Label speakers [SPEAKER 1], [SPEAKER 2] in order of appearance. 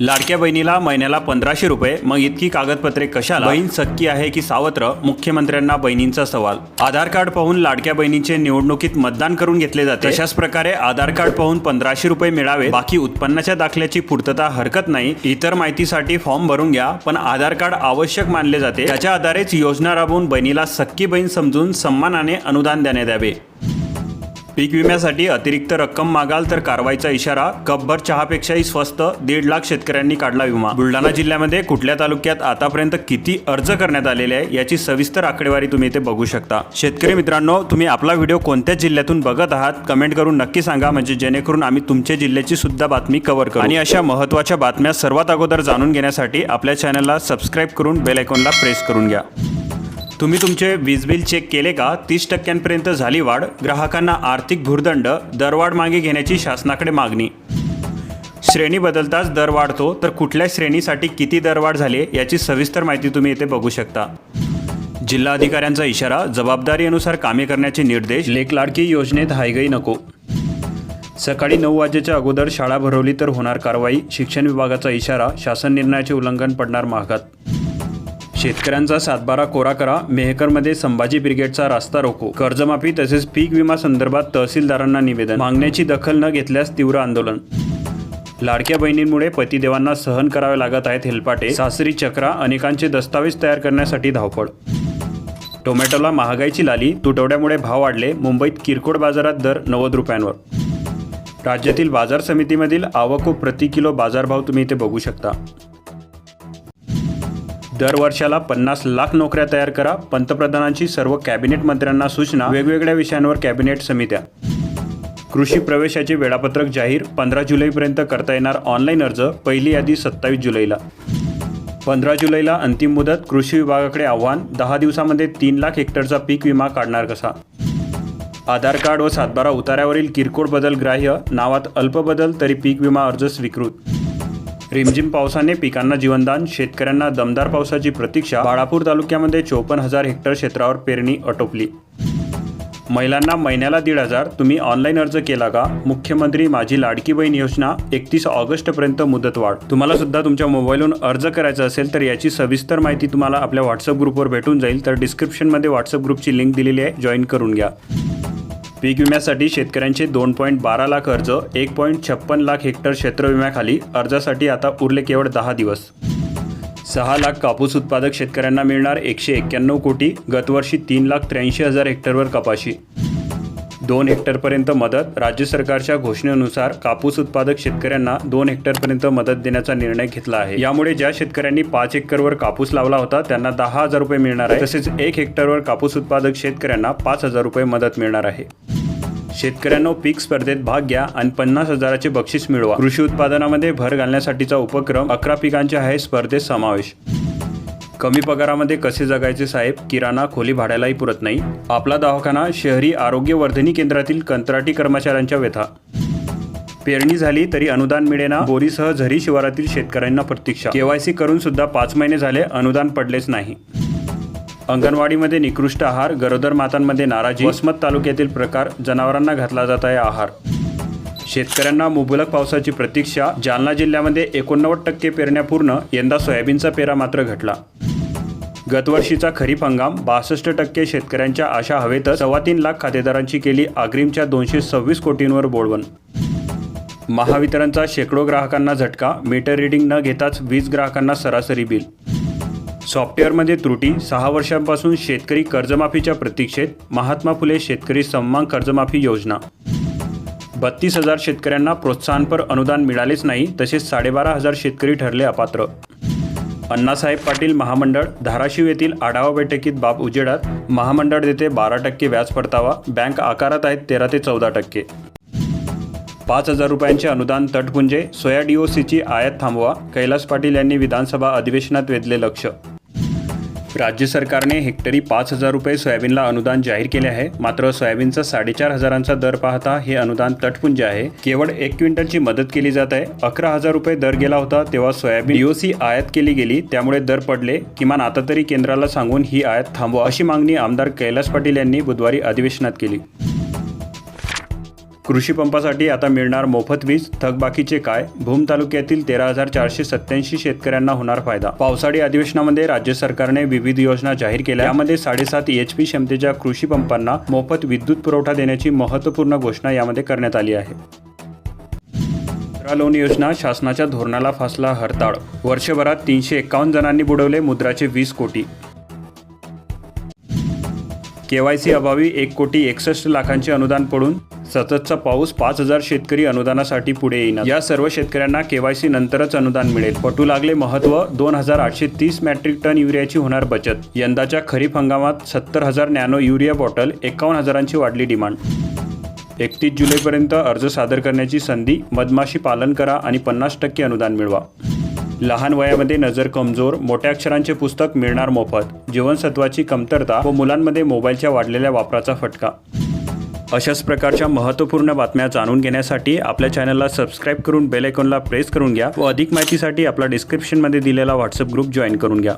[SPEAKER 1] लाडक्या बहिणीला महिन्याला पंधराशे रुपये. मग इतकी कागदपत्रे कशाला? बहीण सक्की आहे की सावत्र? मुख्यमंत्र्यांना बहिणींचा सवाल. आधार कार्ड पाहून लाडक्या बहिणीचे निवडणुकीत मतदान करून घेतले जाते. तशाच प्रकारे आधार कार्ड पाहून पंधराशे रुपये मिळावे बाकी उत्पन्नाच्या दाखल्याची पूर्तता हरकत नाही. इतर माहितीसाठी फॉर्म भरून घ्या पण आधार कार्ड आवश्यक मानले जाते. त्याच्या आधारेच योजना राबवून बहिणीला सक्की बहीण समजून सन्मानाने अनुदान देण्यात यावे. पीक विम्यासाठी अतिरिक्त रक्कम मागाल तर कारवाईचा इशारा कपभर चहापेक्षाही स्वस्त दीड लाख शेतकऱ्यांनी काढला विमा. बुलढाणा जिल्ह्यामध्ये कुठल्या तालुक्यात आतापर्यंत किती अर्ज करण्यात आलेले आहे याची सविस्तर आकडेवारी तुम्ही इथे बघू शकता. शेतकरी मित्रांनो तुम्ही आपला व्हिडिओ कोणत्या जिल्ह्यातून बघत आहात कमेंट करून नक्की सांगा म्हणजे जेणेकरून आम्ही तुमच्या जिल्ह्याची सुद्धा बातमी कव्हर करू. आणि अशा महत्त्वाच्या बातम्या सर्वात अगोदर जाणून घेण्यासाठी आपल्या चॅनलला सबस्क्राईब करून बेल आयकॉनला प्रेस करून घ्या. तुम्ही तुमचे वीज बिल चेक केले का? तीस टक्क्यांपर्यंत झाली वाढ. ग्राहकांना आर्थिक भूर्दंड दरवाढ मागे घेण्याची शासनाकडे मागणी. श्रेणी बदलताच दर वाढतो तर कुठल्या श्रेणीसाठी किती दरवाढ झाली याची सविस्तर माहिती तुम्ही येथे बघू शकता. जिल्हाधिकाऱ्यांचा इशारा जबाबदारीनुसार कामे करण्याचे निर्देश लेख लाडकी योजनेत हायगई नको. सकाळी नऊ वाजेच्या अगोदर शाळा भरवली तर होणार कारवाई शिक्षण विभागाचा इशारा शासन निर्णयाचे उल्लंघन पडणार महागात. शेतकऱ्यांचा सातबारा कोरा करा मेहकरमध्ये संभाजी ब्रिगेडचा रास्ता रोको. कर्जमाफी तसेच पीक विमा संदर्भात तहसीलदारांना निवेदन. मागण्याची दखल न घेतल्यास तीव्र आंदोलन. लाडक्या बहिणींमुळे पतिदेवांना सहन करावे लागत आहेत हेलपाटे. सासरी चक्रा अनेकांचे दस्तावेज तयार करण्यासाठी धावपळ. टोमॅटोला महागाईची लाली तुटवड्यामुळे भाव वाढले मुंबईत किरकोळ बाजारात दर नव्वद रुपयांवर. राज्यातील बाजार समितीमधील आवक व प्रति किलो बाजारभाव तुम्ही इथे बघू शकता. दरवर्षाला पन्नास लाख नोकऱ्या तयार करा. पंतप्रधानांची सर्व कॅबिनेट मंत्र्यांना सूचना. वेगवेगळ्या विषयांवर कॅबिनेट समित्या. कृषी प्रवेशाचे वेळापत्रक जाहीर. पंधरा जुलैपर्यंत करता येणार ऑनलाईन अर्ज. पहिली यादी सत्तावीस जुलैला. पंधरा जुलैला अंतिम मुदत. कृषी विभागाकडे आव्हान. दहा दिवसामध्ये तीन लाख हेक्टरचा पीक विमा काढणार कसा? आधार कार्ड व सातबारा उतार्यावरील किरकोळ बदल ग्राह्य. नावात अल्प बदल तरी पीक विमा अर्ज स्वीकृत. रिमझिम पावसाने पिकांना जीवनदान शेतकऱ्यांना दमदार पावसाची प्रतीक्षा बाळापूर तालुक्यामध्ये चोपन्न हजार हेक्टर क्षेत्रावर पेरणी आटोपली. महिलांना महिन्याला दीड हजार तुम्ही ऑनलाईन अर्ज केला का? मुख्यमंत्री माझी लाडकी बहीण योजना एकतीस ऑगस्टपर्यंत मुदतवाढ. तुम्हाला सुद्धा तुमच्या मोबाईलवरून अर्ज करायचा असेल तर याची सविस्तर माहिती तुम्हाला आपल्या व्हॉट्सअप ग्रुपवर भेटून जाईल. तर डिस्क्रिप्शनमध्ये व्हॉट्सअप ग्रुपची लिंक दिलेली आहे. जॉईन करून घ्या. पीक विम्यासाठी शेतकऱ्यांचे दोन पॉईंट बारा लाख अर्ज एक पॉईंट छप्पन लाख हेक्टर क्षेत्र विम्याखाली अर्जासाठी आता उरले केवळ दहा दिवस. सहा लाख कापूस उत्पादक शेतकऱ्यांना मिळणार एकशे एक्क्याण्णव कोटी गतवर्षी तीन लाख त्र्याऐंशी हजार हेक्टरवर कपाशी. दोन हेक्टरपर्यंत मदत. राज्य सरकारच्या घोषणेनुसार कापूस उत्पादक शेतकऱ्यांना दोन हेक्टरपर्यंत मदत देण्याचा निर्णय घेतला आहे. यामुळे ज्या शेतकऱ्यांनी पाच एकरवर कापूस लावला होता त्यांना दहा हजार रुपये मिळणार आहे. तसेच एक हेक्टरवर कापूस उत्पादक शेतकऱ्यांना पाच हजार रुपये मदत मिळणार आहे. शेतकऱ्यांनो पीक स्पर्धेत भाग घ्या आणि पन्नास हजाराचे बक्षीस मिळवा. कृषी उत्पादनामध्ये भर घालण्यासाठीचा उपक्रम अकरा पिकांच्या आहे. स्पर्धेत समावेश कमी पगारामध्ये कसे जगायचे साहेब? किराणा खोली भाड्यालाही पुरत नाही. आपला दवाखाना शहरी आरोग्यवर्धनी केंद्रातील कंत्राटी कर्मचाऱ्यांच्या व्यथा. पेरणी झाली तरी अनुदान मिळेना. बोरीसह झरी शिवारातील शेतकऱ्यांना प्रतीक्षा. केवायसी करून सुद्धा पाच महिने झाले अनुदान पडलेच नाही. अंगणवाडीमध्ये निकृष्ट आहार गरोदर मातांमध्ये नाराजी. वसमत तालुक्यातील प्रकार जनावरांना घातला जात आहे आहार. शेतकऱ्यांना मुबलक पावसाची प्रतीक्षा जालना जिल्ह्यामध्ये एकोणनव्वद टक्के पेरण्या पूर्ण यंदा सोयाबीनचा पेरा मात्र घटला. गतवर्षीचा खरीप हंगाम बासष्ट टक्के शेतकऱ्यांच्या आशा हवेतच सव्वा तीन लाख खातेदारांची केली आग्रीमच्या दोनशे सव्वीस कोटींवर बोळवण. महावितरणचा शेकडो ग्राहकांना झटका मीटर रिडिंग न घेताच वीज ग्राहकांना सरासरी बिल. सॉफ्टवेअरमध्ये त्रुटी सहा वर्षांपासून शेतकरी कर्जमाफीच्या प्रतीक्षेत महात्मा फुले शेतकरी सन्मान कर्जमाफी योजना. बत्तीस हजार शेतकऱ्यांना प्रोत्साहनपर अनुदान मिळालेच नाही तसेच साडेबारा हजार शेतकरी ठरले अपात्र. अण्णासाहेब पाटील महामंडळ धाराशिव येथील आढावा बैठकीत बाब उजेडात महामंडळ देते बारा टक्के व्याज परतावा बँक आकारात आहेत तेरा ते चौदा टक्के. पाच हजार रुपयांचे अनुदान तटपुंजे सोया डीओसीची आयात थांबवा कैलास पाटील यांनी विधानसभा अधिवेशनात वेधले लक्ष. राज्य सरकारने हेक्टरी पाच हजार रुपये सोयाबीनला अनुदान जाहीर केले आहे. मात्र सोयाबीनचा साडेचार हजारांचा दर पाहता हे अनुदान तटपुंज आहे. केवळ एक क्विंटलची मदत केली जात आहे. अकरा हजार रुपये दर गेला होता तेव्हा सोयाबीन डीओसी आयात केली गेली. त्यामुळे दर पडले. किमान आता तरी केंद्राला सांगून ही आयात थांबवा अशी मागणी आमदार कैलास पाटील यांनी बुधवारी अधिवेशनात केली. कृषी पंपासाठी आता मिळणार मोफत वीज थकबाकीचे काय? भूम तालुक्यातील तेरा हजार चारशे सत्याऐंशी शेतकऱ्यांना होणार फायदा. पावसाळी अधिवेशनामध्ये राज्य सरकारने विविध योजना जाहीर केल्या. यामध्ये साडेसात एच पी क्षमतेच्या कृषी पंपांना मोफत विद्युत पुरवठा देण्याची महत्त्वपूर्ण घोषणा यामध्ये करण्यात आली आहे. मुद्रा लोन योजना शासनाच्या धोरणाला फासला हरताळ. वर्षभरात तीनशे एकावन्न जणांनी बुडवले मुद्राचे वीस कोटी. केवायसी अभावी एक कोटी एकसष्ट लाखांचे अनुदान पडून सततचा पाऊस पाच हजार शेतकरी अनुदानासाठी पुढे येणार या सर्व शेतकऱ्यांना केवायसी नंतरच अनुदान मिळेल. पटू लागले महत्त्व दोन हजार आठशे तीस मॅट्रिक टन युरियाची होणार बचत. यंदाच्या खरीप हंगामात सत्तर हजार नॅनो युरिया बॉटल एकावन्न हजारांची वाढली डिमांड. एकतीस जुलैपर्यंत अर्ज सादर करण्याची संधी मधमाशी पालन करा आणि पन्नास टक्के अनुदान मिळवा. लहान वयामध्ये नजर कमजोर मोठ्या अक्षरांचे पुस्तक मिळणार मोफत. जीवनसत्वाची कमतरता व मुलांमध्ये मोबाईलच्या वाढलेल्या वापराचा फटका. अशाच प्रकारच्या महत्त्वपूर्ण बातम्या जाणून घेण्यासाठी आपल्या चॅनलला सबस्क्राईब करून बेल आयकॉनला प्रेस करून घ्या व अधिक माहितीसाठी आपला डिस्क्रिप्शनमध्ये दिलेला व्हॉट्सअप ग्रुप जॉईन करून घ्या.